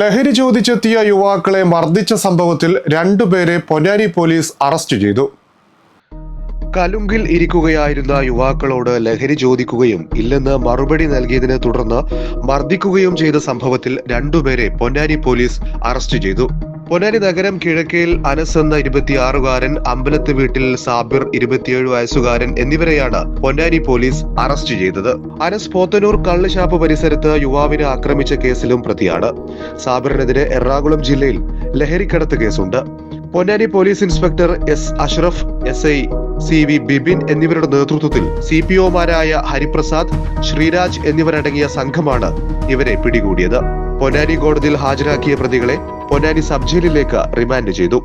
ലഹരി ചോദിച്ചെത്തിയ യുവാക്കളെ മർദ്ദിച്ച സംഭവത്തിൽ രണ്ടുപേരെ പൊന്നാനി പോലീസ് അറസ്റ്റ് ചെയ്തു. കലുങ്കിൽ ഇരിക്കുകയായിരുന്ന യുവാക്കളോട് ലഹരി ചോദിക്കുകയും ഇല്ലെന്ന് മറുപടി നൽകിയതിനെ തുടർന്ന് മർദ്ദിക്കുകയും ചെയ്ത സംഭവത്തിൽ രണ്ടുപേരെ പൊന്നാനി പോലീസ് അറസ്റ്റ് ചെയ്തു. പൊന്നാനി നഗരം കിഴക്കേൽ അനസ് എന്ന ഇരുപത്തിയാറുകാരൻ അമ്പലത്ത് വീട്ടിൽ സാബിർ ഇരുപത്തിയേഴ് വയസ്സുകാരൻ എന്നിവരെയാണ് പൊന്നാനി പോലീസ് അറസ്റ്റ് ചെയ്തത്. അനസ് പോത്തനൂർ കള്ളുഷാപ്പ് പരിസരത്ത് യുവാവിനെ ആക്രമിച്ച കേസിലും പ്രതിയാണ്. സാബിറിനെതിരെ എറണാകുളം ജില്ലയിൽ ലഹരിക്കടത്ത് കേസുണ്ട്. Ponnani police inspector S Ashraf S I C V Bibin എന്നിവരുടെ നേതൃത്വത്തിൽ സി പി ഒമാരായ ഹരിപ്രസാദ് ശ്രീരാജ് എന്നിവരടങ്ങിയ സംഘമാണ് ഇവരെ പിടികൂടിയത്. പൊന്നാനി കോടതിയിൽ ഹാജരാക്കിയ പ്രതികളെ പൊന്നാനി സബ് ജയിലിലേക്ക് റിമാൻഡ് ചെയ്തു.